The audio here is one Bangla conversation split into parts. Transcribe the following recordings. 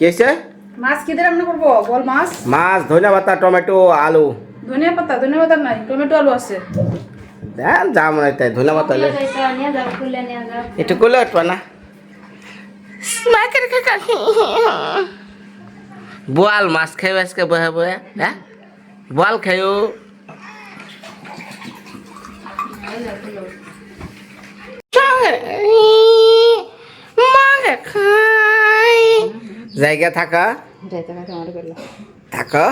কি হয়েছে মাছ কি দিয়ে রান্না করব? বল মাছ। মাছ ধনিয়া পাতা টমেটো আলু। ধনিয়া পাতা ধনিয়া পাতা নাই টমেটো আলু আছে। দেন যা মনে হয় তাই ধনিয়া পাতা যাও একটু করলে উঠবা না। বোয়াল মাছ খাই আজকে বহে বহে হ্যাঁ? বোয়াল খাইও। জায়গা থাকা? থাকা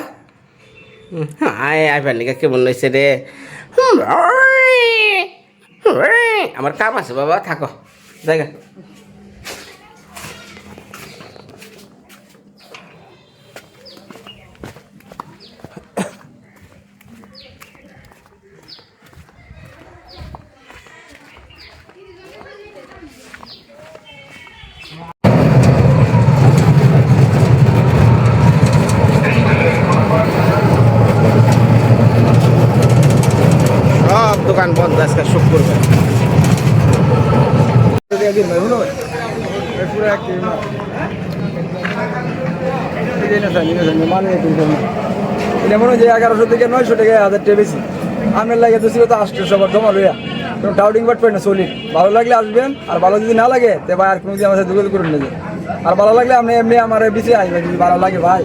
আয় আইবার নিকা কেমন লইছে রে? আমার কাম আছে বাবা থাকো। জায়গা সব দোকান বন্ধ আজকে শুক্রবার এটা মনে হয় যে এগারোশো থেকে নয়শো টাকা হাজার টাকা বেশি। আমের লাগে তো ছিল তো আসছে সবার জমা লইয়া। কোনো ডাউটিং বাট পেন সলিড ভালো লাগলে আসবেন, আর ভালো যদি না লাগে, তে ভাই আর কোনো দিন আমার সাথে যোগাযোগ করুন না আর ভালো লাগলে আপনি এমনি আমার বেশি আসবেন যদি ভালো লাগে ভাই।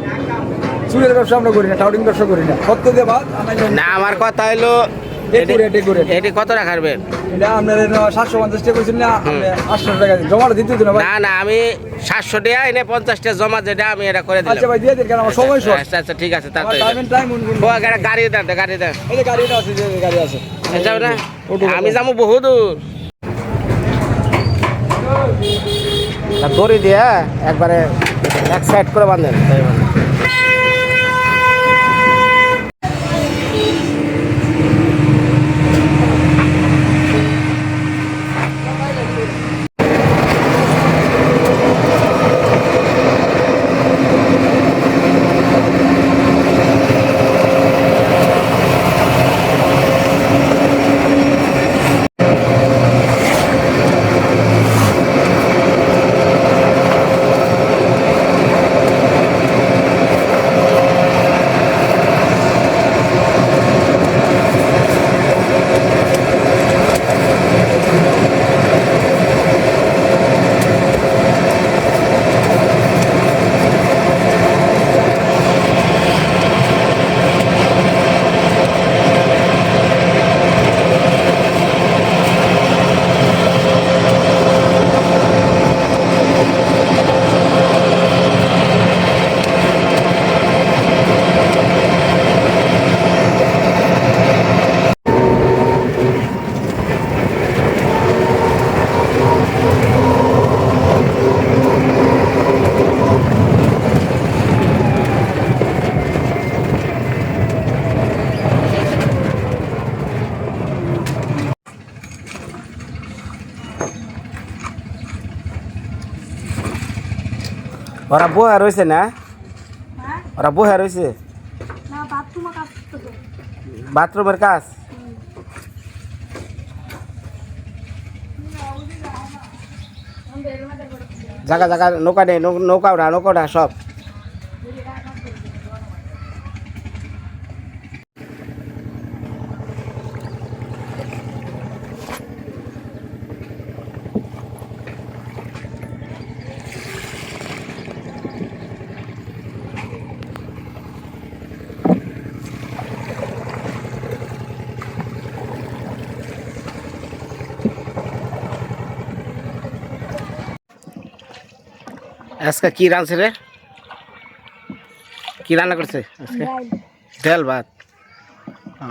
চুলের ব্যবসা আমরা করি না টাউটিং ব্যবসা করি না। সত্য দিয়ে বাদ না, আমার কথা হলো. এটি কত টাকার বের এটা আপনার সাতশো পঞ্চাশ টাকা না আপনি আটশো টাকা জমাটা দিতে দিন না না আমি সাতশো টাকা এনে পঞ্চাশটা জমা যেটা আমি এটা করে আচ্ছা ভাই দিয়ে দিন কারণ আমার সময় শর্ট। আচ্ছা আচ্ছা ঠিক আছে তাড়াতাড়ি গাড়ি দেন গাড়ি দেন। এই যে গাড়িটা আছে যে গাড়ি আছে। যাবে না। আমি। যাব বহু দূর। দড়ি দিয়ে একবারে এক সাইড করে বাঁধেন তাই বাঁধেন। ওরা বহা রয়েছে না? ওরা বহা রয়েছে বাথরুমের কাজ? জায়গা জায়গা নৌকা নেই নৌ- নৌকা ওঠা নৌকা ওঠা সব। আজকে কি রাঁধছে রে কি রান্না করছে আজকে ডাল ভাত ও।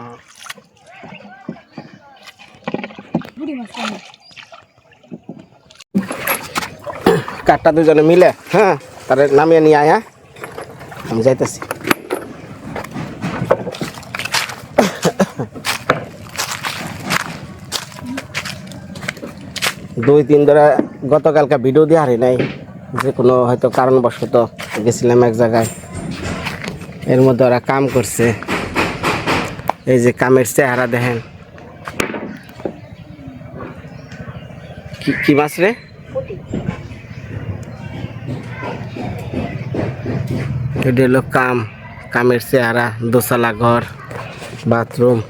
কাঠটা দুজনে মিলে হ্যাঁ তারে নামিয়ে নিয়ে আয় হ্যাঁ আমি যাইতেছি দুই দিন ধরে গতকালকে ভিডিও দিয়ে হারি নাই যে কোনো হয়তো কারণবশত গেছিলাম এক জায়গায়। এর মধ্যে ওরা কাম করছে। এই যে কামের চেহারা দেখেন। কি মাছ রে? এটা হলো কাম। কামের চেহারা দোতলা ঘর, বাথরুম।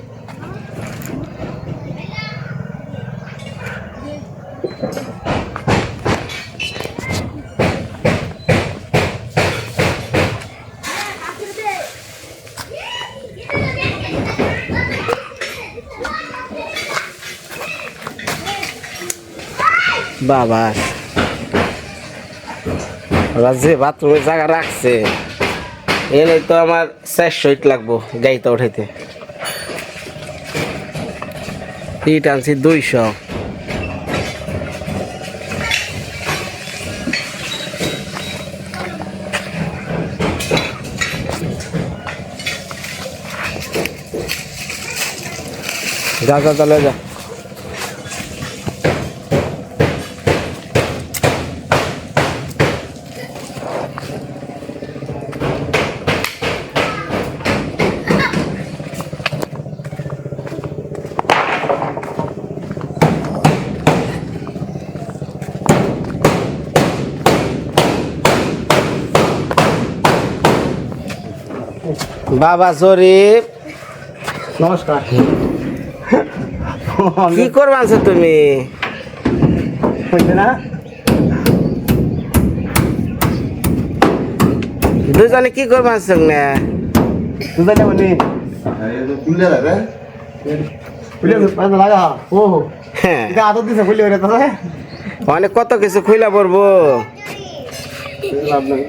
বাবা। ওরা যে বাথরুমের জায়গা রাখছে, এনে তো আমার চারশো ইট লাগবো গাড়িতে উঠাইতে। ইট আনছি দুইশো। যা যা চলে যা। বাবা শরীফ নমস্কার। কি করবা আছো তুমি? না? দুজনে কি করবা আছো না? তুই যাব নি খুলে পাঁচ লাগা। ও হ্যাঁ। এটা আদর দিছে খুলে অনেক কত কিছু খুইলা পড়ব লাভ নাই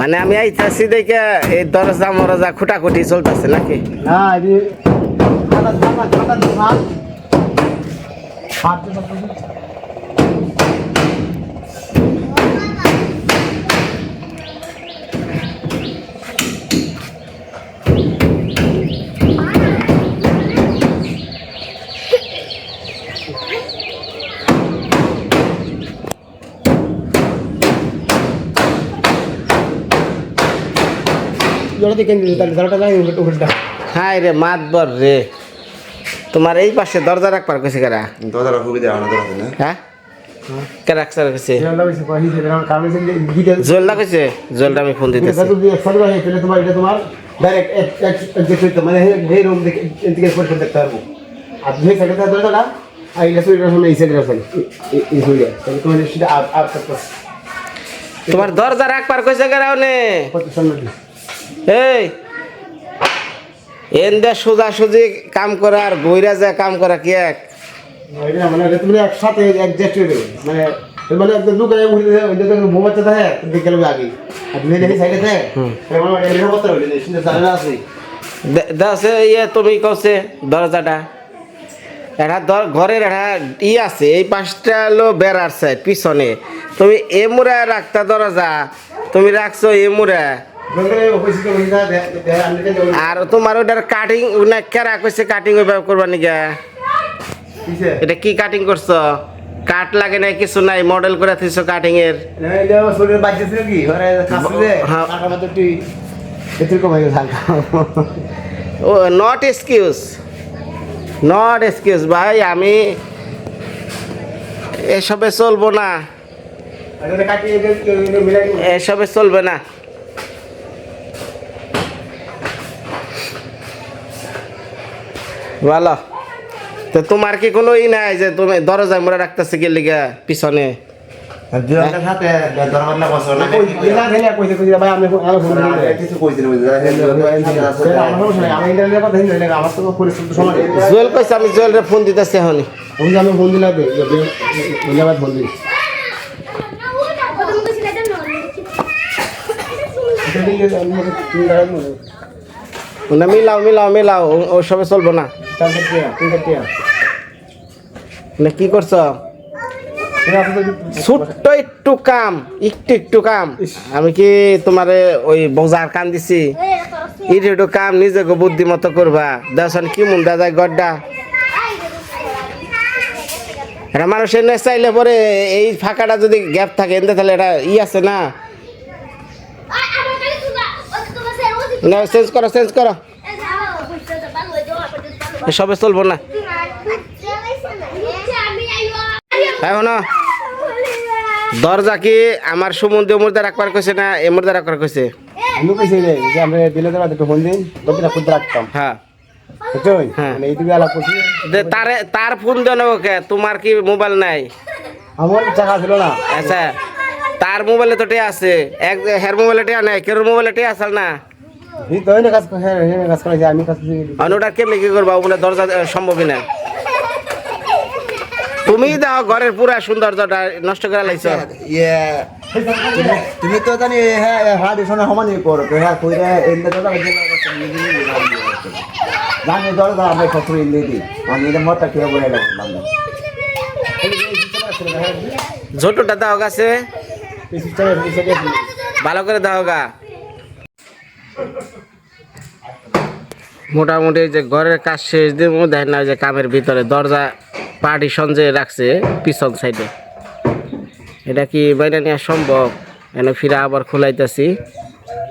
মানে আমি আইতাছি দেখে এই দরজা মরজা খুটাখুটি চলতেছে নাকি? না জোড়া দিয়ে কেন তাহলে উল্টা হাই রে মাতবর রে। তোমার এই পাশে দরজা রাখবার কইছে কেরা? দরজাটা খুবই দেওয়া দরজা না হ্যাঁ? কে রাখছে কইছে? জলটা জলটা আমি ফোন দিতেছি। হয় তোমার এটা তোমার ডাইরেক্ট মানে এই রুম থেকে পরিষ্কার দেখতে পারব। আর আর এটা এই এই সুইটা তাহলে তোমার সেটা আপ আপ তোমার দরজা রাখবার কইছে কেরা ওনে? এই এন্দা সোজা সুজি কাম করা আর বইরা যা কাম করা কি এক? মানে তুমি একসাথে অ্যাডজাস্ট করে মানে মানে একদম লুকায় উঠে থাকে আগে। আর দুই সাইডে থাকে। দাসে ইয়ে তুমি কছে দরজাটা এটা ঘরের ই আছে এই পাঁচটা হলো বেড়ার সাইড পিছনে। তুমি এ মুড়া রাখতা দরজা তুমি রাখছো এ আর তোমার ওটার কাটিং না কেরা কইছে কাটিং ওইভাবে করবা নিকা এটা কি কাটিং করছ? কাট লাগে না কিছু নাই মডেল করে থইছো কাটিং এর। ও নট এক্সকিউজ নট এক্সকিউজ ভাই আমি এসবে চলবো না। এসবে চলবে না। ভালো। তো তোমার কি কোনো ই নাই যে তুমি দরজায় মোড়া রাখতেছে কি লিগা পিছনে? সময় জুয়েল কইছে আমি জুয়েলের ফোন দিতেছি এখনই। আমি ফোন দিলা দে ফোন দিই। মিলাও মিলাও মিলাও ও- ও সবে চলবো না। কি করছ? ছোট্ট একটু কাম একটু একটু কাম। আমি কি তোমারে ওই বোঝার কাম দিছি? ইট একটু কাম নিজেকে বুদ্ধিমতো করবা। দেওয়ান কি মুন্ডা যায় গড্ডা? এটা মানুষের নে চাইলে পরে এই ফাঁকাটা যদি গ্যাপ থাকে এনতে তাহলে এটা ই আছে না? না চেঞ্জ করো চেঞ্জ করো। এসবে চলবো না. দরজা কি আমার সম্বন্ধে মধ্যে রাখবার কইছে না এ মধ্যে রাখবার কইছে? আমি কইছি রে যে আমরা দিলে দেবা একটু ফোন দিন দরজাটা খুলতে রাখতাম। হ্যাঁ। হ্যাঁ। মানে দে তারে তার ফোন দেন ওকে তোমার কি মোবাইল নাই? আমার টাকা ছিল না। আচ্ছা তার মোবাইলে তো টে আছে এক হের মোবাইলে টে নাই কেরোর মোবাইলে টে আসল না? এই তো কাজ হ্যাঁ হ্যাঁ কাজ করেছি আমি কাজ করছি অনুটা কেমনি কি করবা বলে দরজা সম্ভবই না তুমি দাও ঘরের পুরা সৌন্দর্যটা নষ্ট করে লাইছো। ইয়ে তুমি- তো জানি হ্যাঁ হ্যাঁ দিশনে সমানই করো হ্যাঁ কইরা এন্ড তো জানি জানি দর দর আমরা ফসল ইন্দি দি আমি এটা মত খেয়ে বলে ঝোটটা দাও গাছে ভালো করে দাও গা। মোটামুটি যে ঘরের কাজ শেষ দিয়ে দেখেন না যে কামের ভিতরে দরজা পার্টিশন যে রাখছে পিছন সাইডে। এটা কি বাইরে নেওয়া সম্ভব? এনে ফিরে আবার খোলাইতেছি।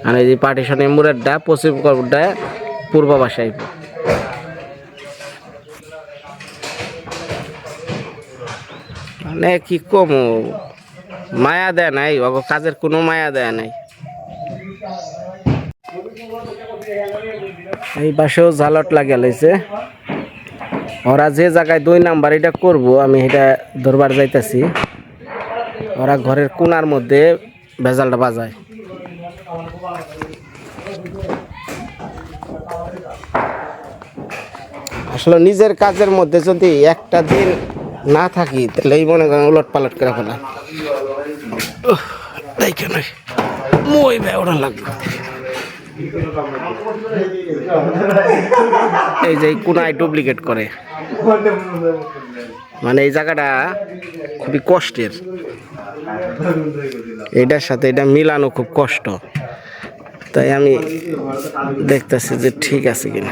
আর এই যে পার্টিশনের মুরেরটা পশ্চিম করবটা পূর্ব বাসায়। মানে কি কম? মায়া দেয় নাই কাজের কোনো মায়া দেয় নাই। এই পাশেও জালট লাগিয়ে লাইছে। ওরা যে জায়গায় দুই নাম্বার এটা করব, আমি এটা দরবার যাইতাছি। ওরা ঘরের কোনার মধ্যে ভেজালটা বাজায়। আসলে নিজের কাজের মধ্যে যদি একটা দিন না থাকি, তাহলে এই মনে করেন উলট পালট করে ফেলা। দেখে নাই মই লাগল এই যে কোনায় ডুপ্লিকেট করে। মানে এই জায়গাটা খুবই কষ্টের। এটার সাথে এটা মিলানো খুব কষ্ট। তাই আমি দেখতেছি যে ঠিক আছে কিনা।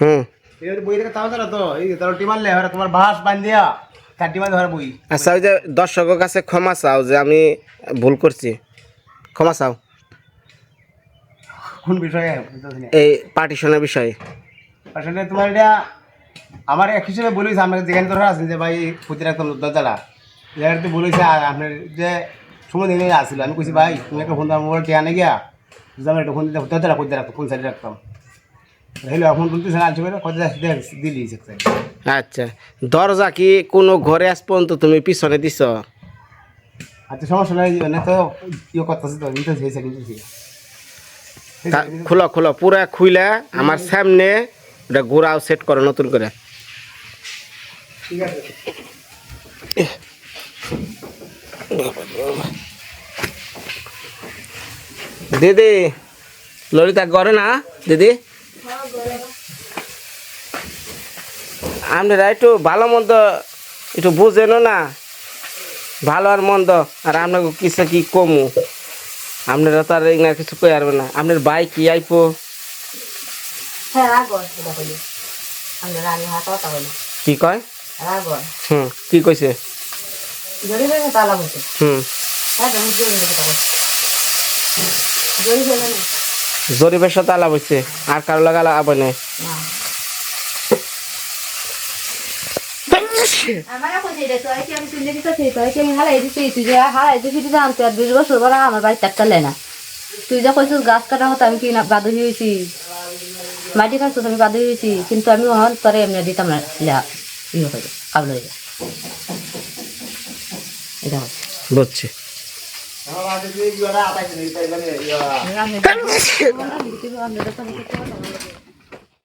হুম। তোমার বান্ধিয়া ধরে বই। আচ্ছা ওই যে দর্শকের কাছে ক্ষমা চাও যে আমি ভুল করছি। ক্ষমা চাও। কোন বিষয়ে? এই পার্টিশনের বিষয়ে। আসলে তোমার এটা আমার এক হিসেবে বলেছে আমরা যেখানে ধরে আছেন যে ভাই প্রতি রাখতাম দরজাটা। যেখানে বলেছে আর আপনার যে সময় দিনে আসছিল আমি কইছি ভাই তুমি একটা ফোন মোবাইল টিয়া না গিয়া। আমার একটা ফোন দিতে দরজাটা রাখতো কোন সাইডে রাখতাম? এখন বলতেছে না আসবে কত দিলি আচ্ছা দরজা কি কোনো ঘরে আজ পর্যন্ত তুমি পিছনে দিছ? আচ্ছা সমস্যা নাই তো ইয়ে করতেছে তো নিতে খুলো খুলো পুরা খুইলা আমার সামনে ওটা গোড়াও সেট করো নতুন করে। ঠিক আছে। দিদি ললিতা করে না? দিদি? আপনারা একটু ভালো মন্দ একটু বুঝেন না। ভালো আর মন্দ আর আপনাকে কিছু কি কমু? আপনারা তো আর এগুলা কিছু কই পারবে না। আপনার বাইক কি আইপো? হ্যাঁ কি কয়? হুম কি কইছে? জড়ি হয়ে হুম। জরিপের সাথে আলাপ হয়েছে আর কারও লাগা আলাপ হয় নাই। আমার না তুই যা কইছিস গাছ কাটা হতো আমি কি না বাদু হয়েছি মাটি কাটছিস আমি বাদু হয়েছি কিন্তু আমি হন তোরে এমনি দিতাম না লা ইয়ে হয়ে কাবল হয়ে যা এটা হচ্ছে। বুঝছি। আমি